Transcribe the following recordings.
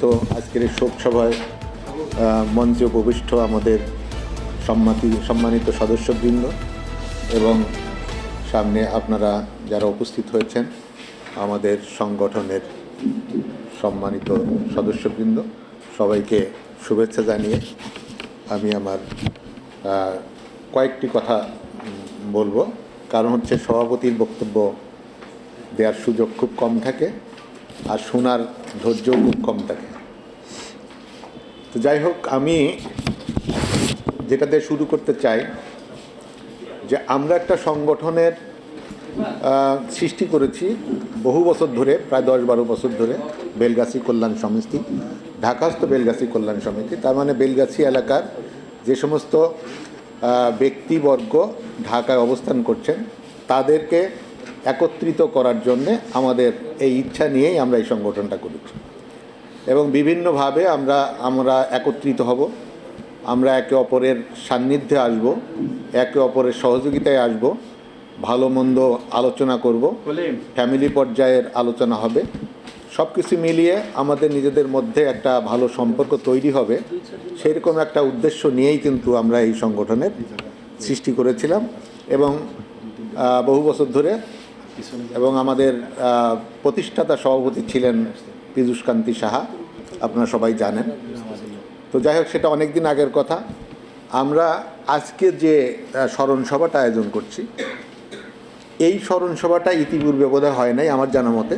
সম্মানিত আজকের এই মঞ্চে উপবিষ্ট আমাদের সম্মাতি, সম্মানিত সদস্যবৃন্দ এবং সামনে আপনারা যারা উপস্থিত হয়েছেন, আমাদের সংগঠনের সম্মানিত সদস্যবৃন্দ, সবাইকে শুভেচ্ছা জানিয়ে আমি আমার কয়েকটি কথা বলব। কারণ হচ্ছে সভাপতির বক্তব্য দেওয়ার সুযোগ খুব কম থাকে। আর শোনার ধৈর্যও খুব কম থাকে। তো যাই হোক, আমি যেটা দিয়ে শুরু করতে চাই যে আমরা একটা সংগঠনের সৃষ্টি করেছি বহু বছর ধরে, প্রায় দশ বারো বছর ধরে, বেলগাছি কল্যাণ সমিতি, ঢাকাস্থ বেলগাছি কল্যাণ সমিতি। তার মানে বেলগাছি এলাকার যে সমস্ত ব্যক্তিবর্গ ঢাকায় অবস্থান করছেন, তাদেরকে একত্রিত করার জন্যে আমাদের এই ইচ্ছা নিয়েই আমরা এই সংগঠনটা করেছি। এবং বিভিন্নভাবে আমরা আমরা একত্রিত হব। আমরা একে অপরের সান্নিধ্যে আসব একে অপরের সহযোগিতায় আসব ভালো মন্দ আলোচনা করব ফ্যামিলি পর্যায়ের আলোচনা হবে। সব কিছু মিলিয়ে আমাদের নিজেদের মধ্যে একটা ভালো সম্পর্ক তৈরি হবে। সেরকম একটা উদ্দেশ্য নিয়েই কিন্তু আমরা এই সংগঠনের সৃষ্টি করেছিলাম। এবং বহু বছর ধরে এবং আমাদের প্রতিষ্ঠাতা সভাপতি ছিলেন পীযুষকান্তি সাহা আপনারা সবাই জানেন। তো যাই হোক সেটা অনেক দিন আগের কথা। আমরা আজকে যে আহ, স্মরণ সভাটা আয়োজন করছি এই স্মরণ সভাটা ইতিপূর্বে বোধহয় হয় নাই আমার জানা মতে।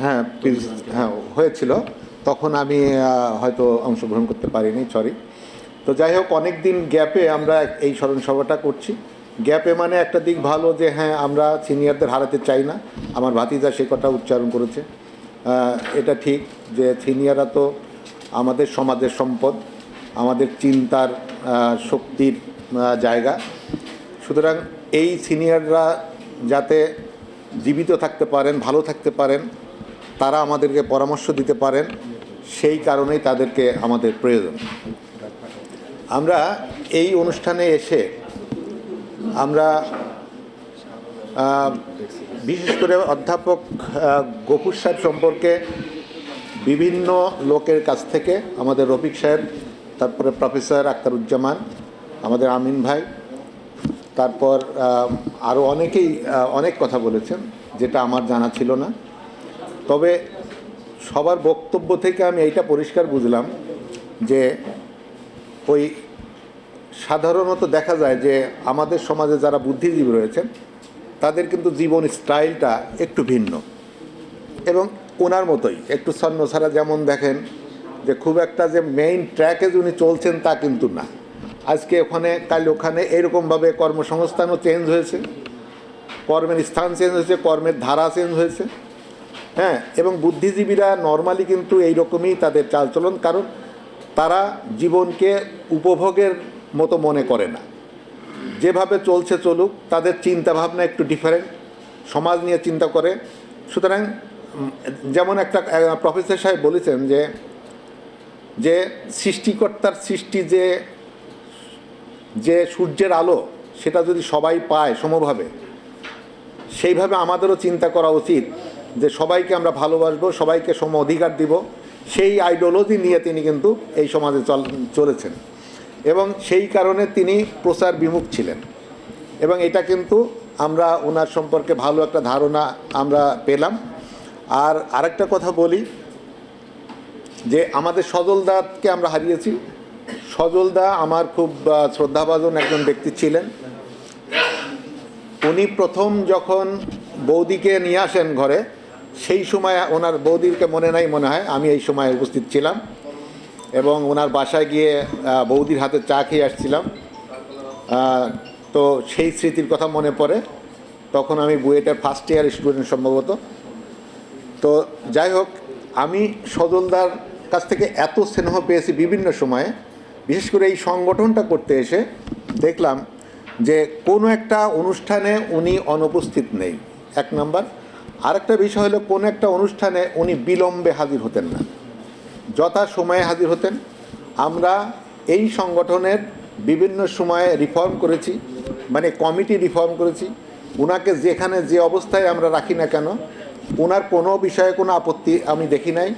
হ্যাঁ হ্যাঁ হয়েছিল। তখন আমি হয়তো অংশগ্রহণ করতে পারিনি সরি। তো যাই হোক অনেক দিন গ্যাপে আমরা এই স্মরণ সভাটা করছি। গ্যাপে মানে একটা দিক ভালো যে হ্যাঁ আমরা সিনিয়রদের হারাতে চাই না। আমার ভাতিজা সে কথা উচ্চারণ করেছে। এটা ঠিক যে সিনিয়ররা তো আমাদের সমাজের সম্পদ, আমাদের চিন্তার শক্তির জায়গা। সুতরাং এই সিনিয়ররা যাতে জীবিত থাকতে পারেন, ভালো থাকতে পারেন, তারা আমাদেরকে পরামর্শ দিতে পারেন, সেই কারণেই তাদেরকে আমাদের প্রয়োজন। আমরা এই অনুষ্ঠানে এসে আমরা বিশেষ করে অধ্যাপক গফুর সাহেব সম্পর্কে বিভিন্ন লোকের কাছ থেকে আমাদের রফিক সাহেব, তারপরে প্রফেসর আক্তারুজ্জামান, আমাদের আমিন ভাই, তারপর আরও অনেকেই অনেক কথা বলেছেন, যেটা আমার জানা ছিল না। তবে সবার বক্তব্য থেকে আমি এইটা পরিষ্কার বুঝলাম যে ওই সাধারণত দেখা যায় যে আমাদের সমাজে যারা বুদ্ধিজীবী রয়েছেন, তাদের কিন্তু জীবন স্টাইলটা একটু ভিন্ন। এবং ওনার মতোই, একটু ছন্ন ছাড়া যেমন দেখেন যে খুব একটা যে মেইন ট্র্যাকে উনি চলছেন তা কিন্তু না। আজকে ওখানে, কাল ওখানে এরকমভাবে কর্মসংস্থানও চেঞ্জ হয়েছে, কর্মের স্থান চেঞ্জ হয়েছে, কর্মের ধারা চেঞ্জ হয়েছে। হ্যাঁ এবং বুদ্ধিজীবীরা নর্মালি কিন্তু এই রকমই তাদের চালচলন, কারণ তারা জীবনকে উপভোগের মতো মনে করে না। যেভাবে চলছে চলুক, তাদের চিন্তা ভাবনা একটু ডিফারেন্ট সমাজ নিয়ে চিন্তা করে। সুতরাং যেমন একটা প্রফেসর সাহেব বলেছেন যে যে সৃষ্টিকর্তার সৃষ্টি যে যে সূর্যের আলো, সেটা যদি সবাই পায় সমভাবে, সেইভাবে আমাদেরও চিন্তা করা উচিত যে সবাইকে আমরা ভালোবাসবো, সবাইকে সম অধিকার দিব। সেই আইডিওলজি নিয়ে তিনি কিন্তু এই সমাজে চল, চলেছেন। এবং সেই কারণে তিনি প্রচার বিমুখ ছিলেন। এবং এটা কিন্তু আমরা ওনার সম্পর্কে ভালো একটা ধারণা আমরা পেলাম। আর আরেকটা কথা বলি যে আমাদের সজলদাকে আমরা হারিয়েছি। সজলদা আমার খুব শ্রদ্ধাভাজন একজন ব্যক্তি ছিলেন। উনি প্রথম যখন বৌদিকে নিয়ে আসেন ঘরে, সেই সময় ওনার বৌদিকে মনে নাই মনে হয়, আমি এই সময় উপস্থিত ছিলাম। এবং ওনার বাসায় গিয়ে বৌদির হাতে চা খেয়ে আসছিলাম। তো সেই স্মৃতির কথা মনে পড়ে। তখন আমি বুয়েটের ফার্স্ট ইয়ার স্টুডেন্ট সম্ভবত। তো যাই হোক, আমি সজলদার কাছ থেকে এত স্নেহ পেয়েছি বিভিন্ন সময়ে। বিশেষ করে এই সংগঠনটা করতে এসে দেখলাম যে কোনো একটা অনুষ্ঠানে উনি অনুপস্থিত নেই। এক নাম্বার। আরেকটা বিষয় হলো, কোনো একটা অনুষ্ঠানে উনি বিলম্বে হাজির হতেন না। যথা সময়ে হাজির হতেন। আমরা এই সংগঠনের বিভিন্ন সময়ে রিফর্ম করেছি মানে কমিটি রিফর্ম করেছি। ওনাকে যেখানে যে অবস্থায় আমরা রাখি না কেন ওনার কোনো বিষয়ে কোনো আপত্তি আমি দেখি নাই।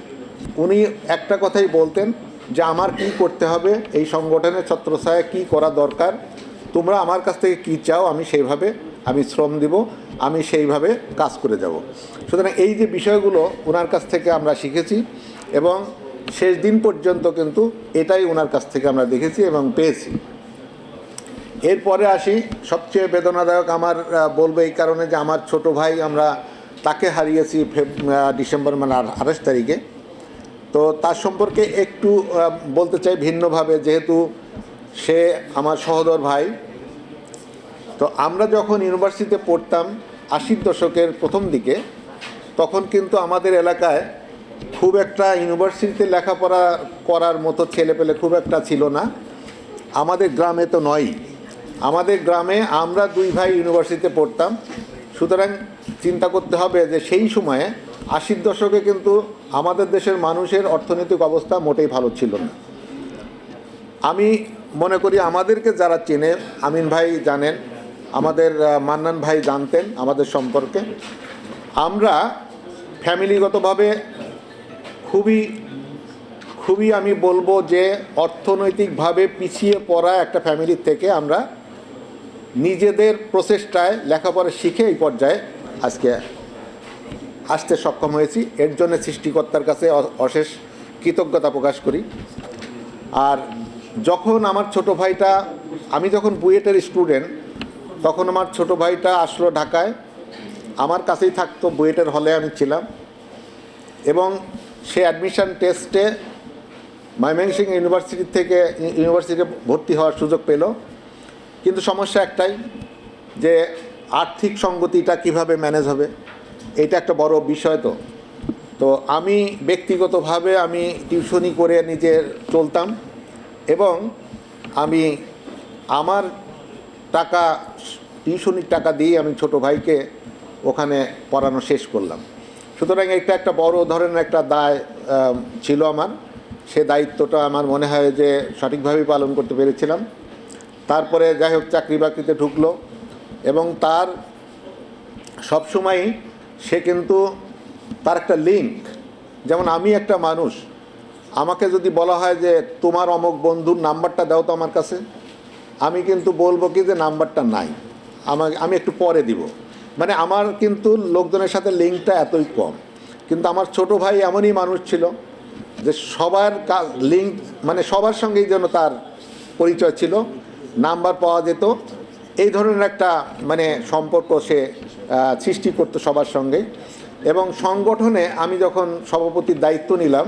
উনি একটা কথাই বলতেন যে, আমার কি করতে হবে? এই সংগঠনের ছত্রছায়া কি করা দরকার? তোমরা আমার কাছ থেকে কি চাও? আমি সেইভাবে, আমি শ্রম দিব, আমি সেইভাবে কাজ করে যাব। সুতরাং এই যে বিষয়গুলো ওনার কাছ থেকে আমরা শিখেছি এবং শেষ দিন পর্যন্ত কিন্তু এটাই ওনার কাছ থেকে আমরা দেখেছি এবং পেয়েছি। এরপরে আসি, সবচেয়ে বেদনাদায়ক আমার বলব এই কারণে যে আমার ছোট ভাই আমরা তাকে হারিয়েছি ডিসেম্বর মানে আঠাশ তারিখে। তো তার সম্পর্কে একটু বলতে চাই ভিন্নভাবে, যেহেতু সে আমার সহোদর ভাই। তো আমরা যখন ইউনিভার্সিটিতে পড়তাম আশির দশকের প্রথম দিকে, তখন কিন্তু আমাদের এলাকায় খুব একটা ইউনিভার্সিটিতে লেখাপড়া করার মতো ছেলেপেলে খুব একটা ছিল না। আমাদের গ্রামে তো নয়ই। আমাদের গ্রামে আমরা দুই ভাই ইউনিভার্সিটিতে পড়তাম। সুতরাং চিন্তা করতে হবে যে সেই সময়ে আশির দশকে কিন্তু আমাদের দেশের মানুষের অর্থনৈতিক অবস্থা মোটেই ভালো ছিল না। আমি মনে করি আমাদেরকে যারা চেনে, আমিন ভাই জানেন, আমাদের মান্নান ভাই জানতেন আমাদের সম্পর্কে। আমরা ফ্যামিলিগতভাবে খুবই খুবই আমি বলব যে অর্থনৈতিকভাবে পিছিয়ে পড়া একটা ফ্যামিলির থেকে আমরা নিজেদের প্রচেষ্টায় লেখাপড়া শিখে এই পর্যায়ে আজকে আসতে সক্ষম হয়েছি। এর জন্য সৃষ্টিকর্তার কাছে অশেষ কৃতজ্ঞতা প্রকাশ করি। আর যখন আমার ছোট ভাইটা, আমি যখন বুয়েটের স্টুডেন্ট, তখন আমার ছোট ভাইটা আসলো ঢাকায়। আমার কাছেই থাকতো বুয়েটের হলে আমি ছিলাম। এবং সে অ্যাডমিশন টেস্টে ময়মনসিং ইউনিভার্সিটি থেকে ইউনিভার্সিটিতে ভর্তি হওয়ার সুযোগ পেল। কিন্তু সমস্যা একটাই যে আর্থিক সঙ্গতিটা কীভাবে ম্যানেজ হবে, এটা একটা বড় বিষয় তো। তো আমি ব্যক্তিগতভাবে আমি টিউশনি করে নিজে চলতাম এবং আমি আমার টাকা, টিউশনির টাকা দিয়ে আমি ছোট ভাইকে ওখানে পড়ানো শেষ করলাম। সুতরাং এটা একটা বড় ধরনের একটা দায় ছিল আমার। সে দায়িত্বটা আমার মনে হয় যে সঠিকভাবেই পালন করতে পেরেছিলাম। তারপরে যাই হোক, চাকরি বাকরিতে ঢুকলো এবং তার সবসময়ই সে কিন্তু তার একটা লিঙ্ক যেমন আমি একটা মানুষ, আমাকে যদি বলা হয় যে তোমার অমুক বন্ধুর নাম্বারটা দাও তো আমার কাছে, আমি কিন্তু বলব কি যে নাম্বারটা নাই। আমাকে, আমি একটু পরে দিব। মানে আমার কিন্তু লোকজনের সাথে লিঙ্কটা এতই কম। কিন্তু আমার ছোট ভাই এমনই মানুষ ছিল যে সবার লিঙ্ক মানে সবার সঙ্গেই যেন তার পরিচয় ছিল, নাম্বার পাওয়া যেত। এই ধরনের একটা মানে সম্পর্ক সে সৃষ্টি করতো সবার সঙ্গে। এবং সংগঠনে আমি যখন সভাপতির দায়িত্ব নিলাম,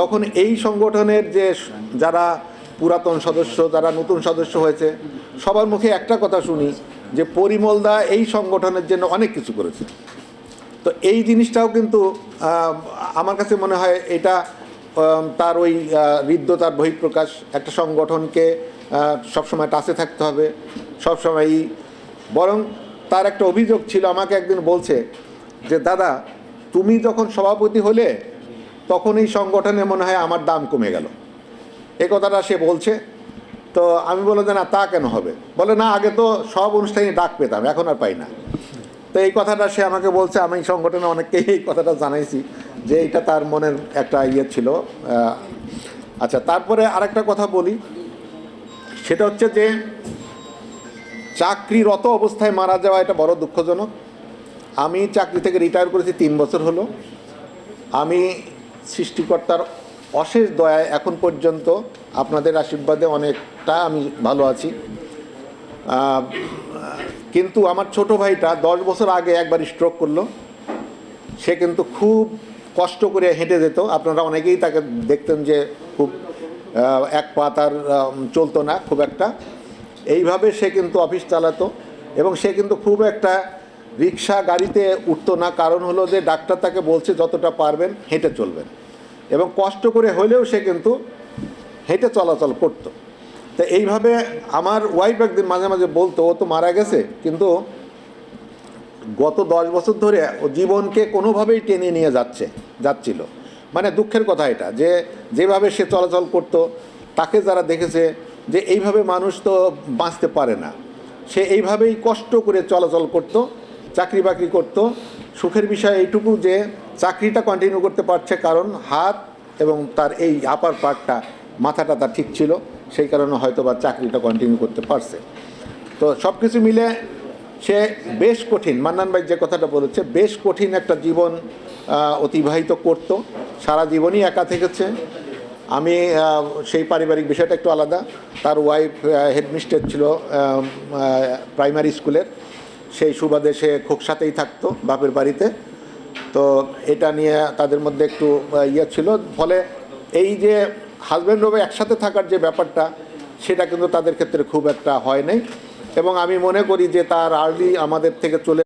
তখন এই সংগঠনের যে যারা পুরাতন সদস্য, যারা নতুন সদস্য হয়েছে, সবার মুখে একটা কথা শুনি যে পরিমলদা এই সংগঠনের জন্য অনেক কিছু করেছে। তো এই জিনিসটাও কিন্তু আমার কাছে মনে হয় এটা তার ওই হৃদ্যতার বহিঃপ্রকাশ একটা সংগঠনকে সবসময় টাচে থাকতে হবে, সবসময়ই। বরং তার একটা অভিযোগ ছিল, আমাকে একদিন বলছে যে, দাদা, তুমি যখন সভাপতি হলে, তখন এই সংগঠনে মনে হয় আমার দাম কমে গেল। এই কথাটা সে বলছে। তো আমি বললাম যে না, তা কেন হবে? বলে, না, আগে তো সব অনুষ্ঠানে ডাক পেতাম, এখন আর পাই না। তো এই কথাটা সে আমাকে বলছে, আমি সংগঠনে অনেককেই এই কথাটা জানাইছি যে এটা তার মনের একটা ইয়ে ছিল। আচ্ছা তারপরে আরেকটা কথা বলি। সেটা হচ্ছে যে, চাকরিরত অবস্থায় মারা যাওয়া এটা বড় দুঃখজনক। আমি চাকরি থেকে রিটায়ার করেছি তিন বছর হলো। আমি সৃষ্টিকর্তার অশেষ দয়ায় এখন পর্যন্ত আপনাদের আশীর্বাদে অনেকটা আমি ভালো আছি। কিন্তু আমার ছোট ভাইটা দশ বছর আগে একবার স্ট্রোক করল। সে কিন্তু খুব কষ্ট করে হেঁটে যেত। আপনারা অনেকেই তাকে দেখতেন যে খুব এক পা তার চলতো না খুব একটা। এইভাবে সে কিন্তু অফিস চালাতো এবং সে কিন্তু খুব একটা রিক্সা গাড়িতে উঠতো না। কারণ হলো যে ডাক্তার তাকে বলছে যতটা পারবেন হেঁটে চলবেন। এবং কষ্ট করে হলেও সে কিন্তু হেঁটে চলাচল করতো। তো এইভাবে আমার ওয়াইফ একদিন মাঝে মাঝে বলতো, ও তো মারা গেছে। কিন্তু গত দশ বছর ধরে ও জীবনকে কোনোভাবেই টেনে নিয়ে যাচ্ছে, যাচ্ছিল। মানে দুঃখের কথা এটা যে যেভাবে সে চলাচল করত, তাকে যারা দেখেছে যে এইভাবে মানুষ তো বাঁচতে পারে না, সে এইভাবেই কষ্ট করে চলাচল করত চাকরি বাকরি করত। সুখের বিষয় এইটুকু যে চাকরিটা কন্টিনিউ করতে পারছে কারণ হাত এবং তার এই আপার পার্টটা মাথাটা তার ঠিক ছিল, সেই কারণে হয়তো বা চাকরিটা কন্টিনিউ করতে পারছে। তো সব কিছু মিলে সে বেশ কঠিন, মান্নান ভাই যে কথাটা বলেছে, বেশ কঠিন একটা জীবন অতিবাহিত করত। সারা জীবনই একা থেকেছে। আমি সেই পারিবারিক বিষয়টা একটু আলাদা। তার ওয়াইফ হেডমিস্টার ছিল প্রাইমারি স্কুলের সেই সুবাদে সে খোকসাতেই থাকতো বাপের বাড়িতে। তো এটা নিয়ে তাদের মধ্যে একটু ইয়ে ছিল। ফলে এই যে হাজব্যান্ড ওয়াইফ একসাথে থাকার যে ব্যাপারটা, সেটা কিন্তু তাদের ক্ষেত্রে খুব একটা হয় নাই। এবং আমি মনে করি যে তার আর্লি আমাদের থেকে চলে